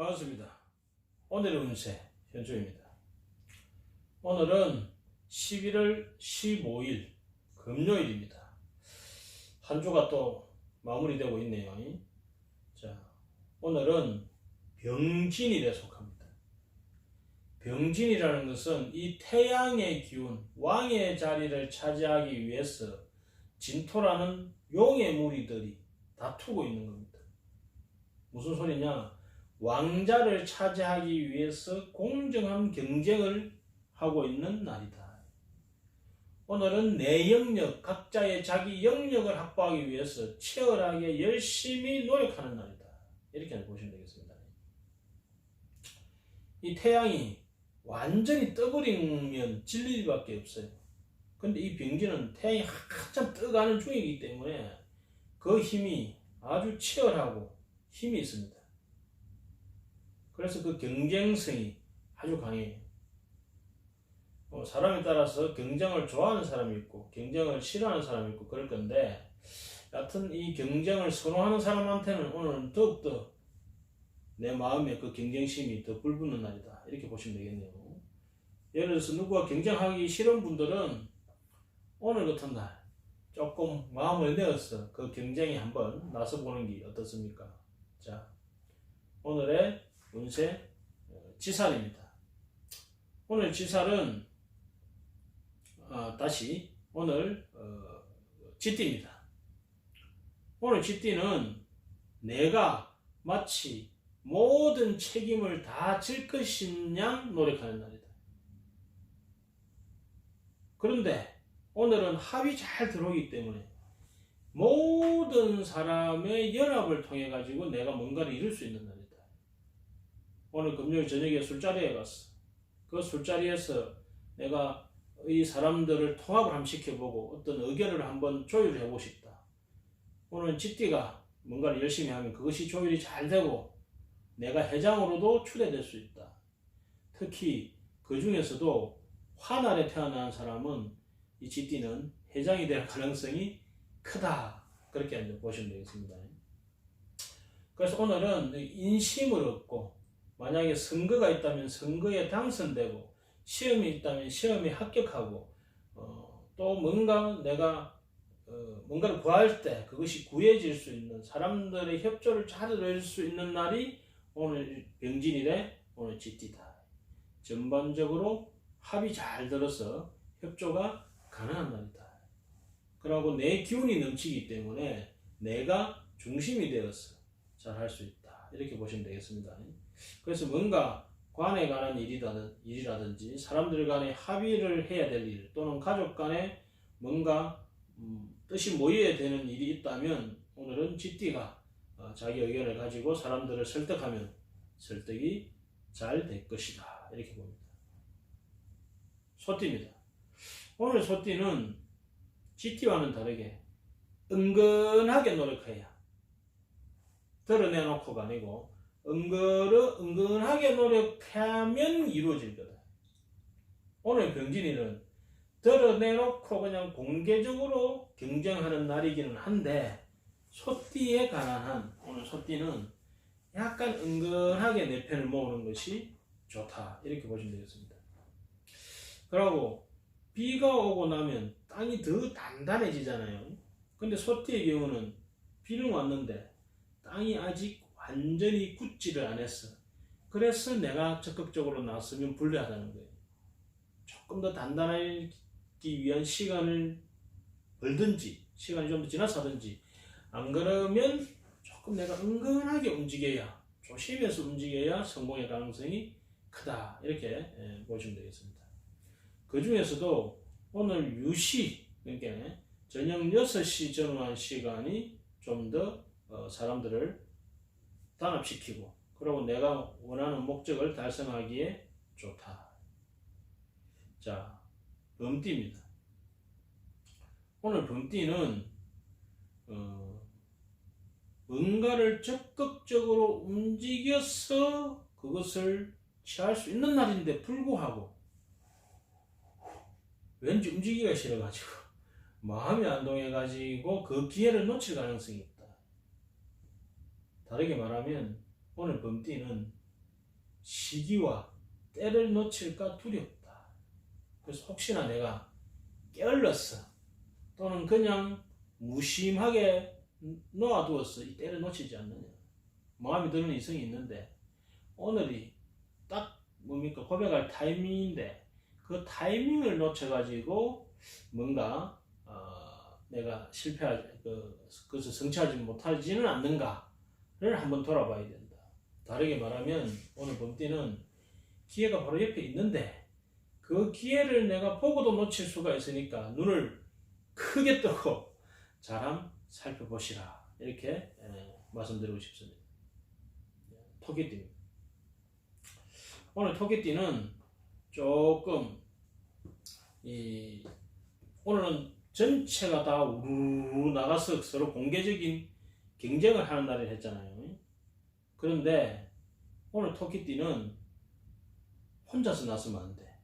반갑습니다. 오늘의 운세 현주입니다. 오늘은 11월 15일 금요일입니다. 한 주가 또 마무리되고 있네요. 자, 오늘은 병진일에 속합니다. 병진이라는 것은 이 태양의 기운, 왕의 자리를 차지하기 위해서 진토라는 용의 무리들이 다투고 있는 겁니다. 무슨 소리냐? 왕자를 차지하기 위해서 공정한 경쟁을 하고 있는 날이다. 오늘은 내 영역, 각자의 자기 영역을 확보하기 위해서 치열하게 열심히 노력하는 날이다. 이렇게 보시면 되겠습니다. 이 태양이 완전히 떠버리면 질릴 일밖에 없어요. 근데 이 병진은 태양이 한참 떠가는 중이기 때문에 그 힘이 아주 치열하고 힘이 있습니다. 그래서 그 경쟁성이 아주 강해요. 어, 사람에 따라서 경쟁을 좋아하는 사람이 있고 경쟁을 싫어하는 사람이 있고 그럴 건데 여하튼 이 경쟁을 선호하는 사람한테는 오늘은 더욱더 내 마음에 그 경쟁심이 더 불붙는 날이다. 이렇게 보시면 되겠네요. 예를 들어서 누구와 경쟁하기 싫은 분들은 오늘 같은 날 조금 마음을 내어서 그 경쟁에 한번 나서보는 게 어떻습니까? 자 오늘의 운세 어, 지살입니다. 오늘 지살은 어, 다시 오늘 어, 지띠입니다. 오늘 지띠는 내가 마치 모든 책임을 다질양 노력하는 날이다. 그런데 오늘은 합이 잘 들어오기 때문에 모든 사람의 연합을 통해 가지고 내가 뭔가를 이룰 수 있는 날이다. 오늘 금요일 저녁에 술자리에 갔어. 그 술자리에서 내가 이 사람들을 통합을 한번 시켜보고 어떤 의견을 한번 조율해 보고 싶다. 오늘 집디가 뭔가를 열심히 하면 그것이 조율이 잘 되고 내가 회장으로도 추대될 수 있다. 특히 그 중에서도 화날에 태어난 사람은 이 집디는 회장이 될 가능성이 크다. 그렇게 보시면 되겠습니다. 그래서 오늘은 인심을 얻고 만약에 선거가 있다면 선거에 당선되고 시험이 있다면 시험에 합격하고 어, 또 뭔가 내가 어, 뭔가를 구할 때 그것이 구해질 수 있는 사람들의 협조를 잘 얻을 수 있는 날이 오늘 병진일에 오늘 지띠다. 전반적으로 합이 잘 들어서 협조가 가능한 날이다. 그러고 내 기운이 넘치기 때문에 내가 중심이 되어서 잘 할 수 있다. 이렇게 보시면 되겠습니다. 그래서 뭔가 관에 관한 일이라든, 일이라든지 사람들 간에 합의를 해야 될 일 또는 가족 간에 뭔가 음, 뜻이 모여야 되는 일이 있다면 오늘은 GT가 어, 자기 의견을 가지고 사람들을 설득하면 설득이 잘 될 것이다. 이렇게 봅니다. 소띠입니다. 오늘 소띠는 GT와는 다르게 은근하게 노력해야 드러내놓고가 아니고 은근을, 은근하게 노력하면 이루어질 거다. 오늘 병진이는 드러내놓고 그냥 공개적으로 경쟁하는 날이기는 한데 소띠에 관한 한 오늘 소띠는 약간 은근하게 내 편을 모으는 것이 좋다 이렇게 보시면 되겠습니다. 그리고 비가 오고 나면 땅이 더 단단해지잖아요. 근데 소띠의 경우는 비는 왔는데 땅이 아직 완전히 굳지를 안 했어. 그래서 내가 적극적으로 나서면 불리하다는 거예요. 조금 더 단단하기 위한 시간을 벌든지, 시간이 좀 더 지나서 하든지, 안 그러면 조금 내가 은근하게 움직여야, 조심해서 움직여야 성공의 가능성이 크다. 이렇게 예, 보시면 되겠습니다. 그 중에서도 오늘 유시, 그러니까 저녁 6시 정한 시간이 좀더 어, 사람들을 단합시키고 그리고 내가 원하는 목적을 달성하기에 좋다. 자, 범띠입니다. 오늘 범띠는 어, 뭔가를 적극적으로 움직여서 그것을 취할 수 있는 날인데 불구하고 왠지 움직이기가 싫어가지고 마음이 안 동해가지고 그 기회를 놓칠 가능성이. 다르게 말하면 오늘 범띠는 시기와 때를 놓칠까 두렵다. 그래서 혹시나 내가 게을렀어. 또는 그냥 무심하게 놓아두었어. 이 때를 놓치지 않느냐. 마음이 드는 이성이 있는데 오늘이 딱 뭡니까 고백할 타이밍인데 그 타이밍을 놓쳐가지고 뭔가 어, 내가 실패하지 그, 그것을 성취하지 못하지는 않는가 를 한번 돌아봐야 된다. 다르게 말하면 오늘 범띠는 기회가 바로 옆에 있는데 그 기회를 내가 보고도 놓칠 수가 있으니까 눈을 크게 뜨고 잘함 살펴보시라 이렇게 에, 말씀드리고 싶습니다. 토끼띠 오늘 토끼띠는 조금 이 오늘은 전체가 다 우르르 나가서 서로 공개적인 경쟁을 하는 날을 했잖아요. 그런데 오늘 토끼띠는 혼자서 나서면 안 돼.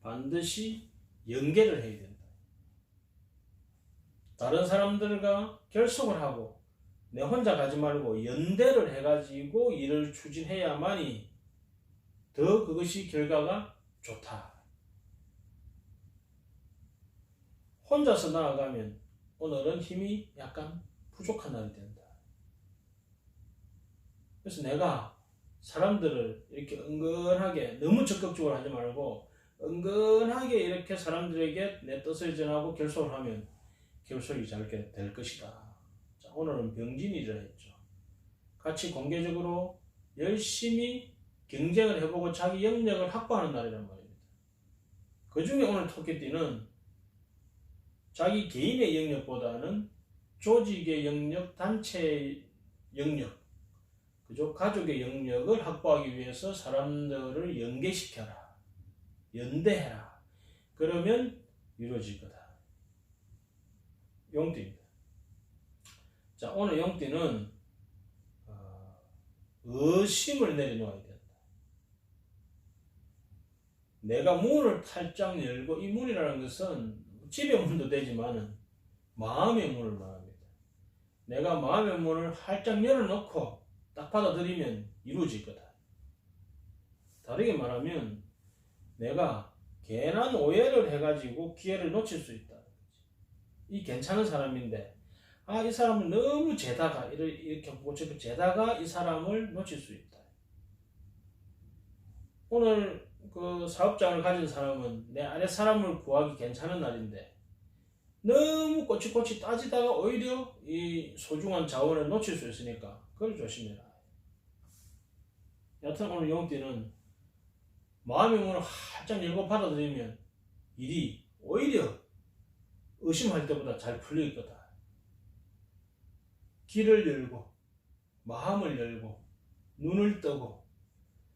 반드시 연계를 해야 된다. 다른 사람들과 결속을 하고 내 혼자 가지 말고 연대를 해가지고 일을 추진해야만이 더 그것이 결과가 좋다. 혼자서 나아가면 오늘은 힘이 약간 부족한 날이 된다. 그래서 내가 사람들을 이렇게 은근하게 너무 적극적으로 하지 말고 은근하게 이렇게 사람들에게 내 뜻을 전하고 결속을 하면 결속이 잘 될 것이다. 자, 오늘은 병진이라 했죠. 같이 공개적으로 열심히 경쟁을 해보고 자기 영역을 확보하는 날이란 말입니다. 그 중에 오늘 토끼띠는 자기 개인의 영역보다는 조직의 영역, 단체의 영역, 그죠? 가족의 영역을 확보하기 위해서 사람들을 연계시켜라. 연대해라. 그러면 이루어질 거다. 용띠입니다. 자, 오늘 용띠는 어, 의심을 내려놓아야 된다. 내가 문을 탈짝 열고 이 문이라는 것은 집의 문도 되지만은 마음의 문을 말합니다. 내가 마음의 문을 활짝 열어놓고 딱 받아들이면 이루어질 거다. 다르게 말하면 내가 괜한 오해를 해가지고 기회를 놓칠 수 있다. 이 괜찮은 사람인데 아 이 사람은 너무 재다가 이렇게 저렇게 재다가 이 사람을 놓칠 수 있다. 오늘 그 사업장을 가진 사람은 내 아래 사람을 구하기 괜찮은 날인데 너무 꼬치꼬치 따지다가 오히려 이 소중한 자원을 놓칠 수 있으니까 그걸 조심해라. 여튼 오늘 영띠는 마음의 문을 활짝 열고 받아들이면 일이 오히려 의심할 때보다 잘 풀릴 거다. 귀를 열고 마음을 열고 눈을 뜨고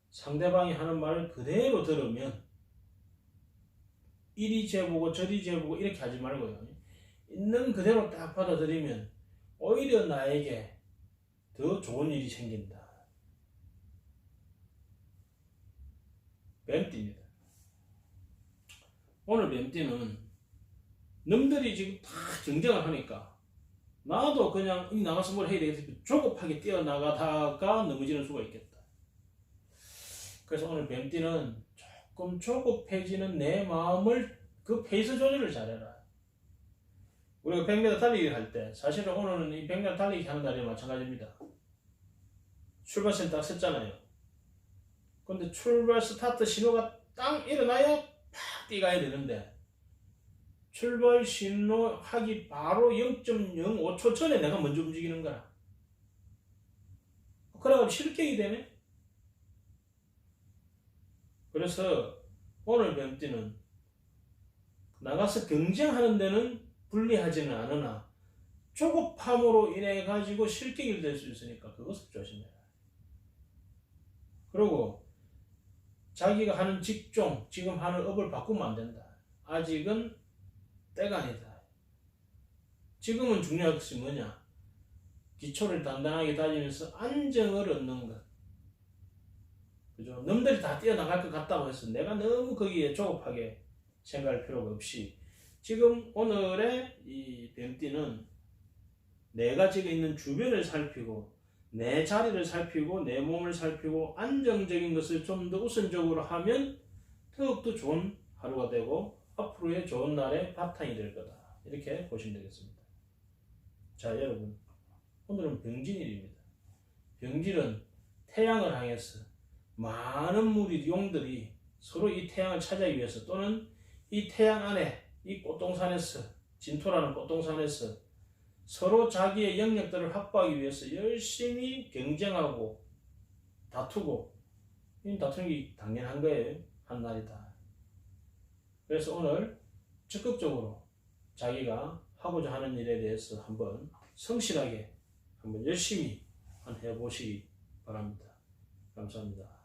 상대방이 하는 말을 그대로 들으면 이리 재보고 저리 재보고 이렇게 하지 말고요. 있는 그대로 딱 받아들이면 오히려 나에게 더 좋은 일이 생긴다. 뱀띠입니다. 오늘 뱀띠는 놈들이 지금 다 경쟁을 하니까 나도 그냥 이 나가서 뭘 해야 되겠다 조급하게 뛰어나가다가 넘어지는 수가 있겠다. 그래서 오늘 뱀띠는 조금 조급해지는 내 마음을 그 페이스 조절을 잘해라. 우리가 100m 달리기 할 때 사실은 오늘은 이 100m 달리기 하는 날이 마찬가지입니다. 출발선 딱 섰잖아요. 근데 출발 스타트 신호가 딱 일어나야 팍 뛰가야 되는데 출발 신호 하기 바로 0.05초 전에 내가 먼저 움직이는 거야. 그래가지고 실격이 되네. 그래서 오늘 뱀띠는 나가서 경쟁하는 데는 불리하지는 않으나 조급함으로 인해 가지고 실격이 될 수 있으니까 그것을 조심해라. 그리고 자기가 하는 직종, 지금 하는 업을 바꾸면 안 된다. 아직은 때가 아니다. 지금은 중요한 것이 뭐냐? 기초를 단단하게 다지면서 안정을 얻는 것. 그죠? 남들이 다 뛰어나갈 것 같다고 해서 내가 너무 거기에 조급하게 생각할 필요가 없이 지금 오늘의 이 뱀띠는 내가 지금 있는 주변을 살피고 내 자리를 살피고 내 몸을 살피고 안정적인 것을 좀 더 우선적으로 하면 더욱더 좋은 하루가 되고 앞으로의 좋은 날의 바탕이 될 거다. 이렇게 보시면 되겠습니다. 자, 여러분. 오늘은 병진일입니다. 병진은 태양을 향해서 많은 무리 용들이 서로 이 태양을 찾아기 위해서 또는 이 태양 안에 이 꽃동산에서 진토라는 꽃동산에서 서로 자기의 영역들을 확보하기 위해서 열심히 경쟁하고 다투고 이 다투는 게 당연한 거예요. 한 날이다. 그래서 오늘 적극적으로 자기가 하고자 하는 일에 대해서 한번 성실하게 한번 열심히 한번 해보시기 바랍니다. 감사합니다.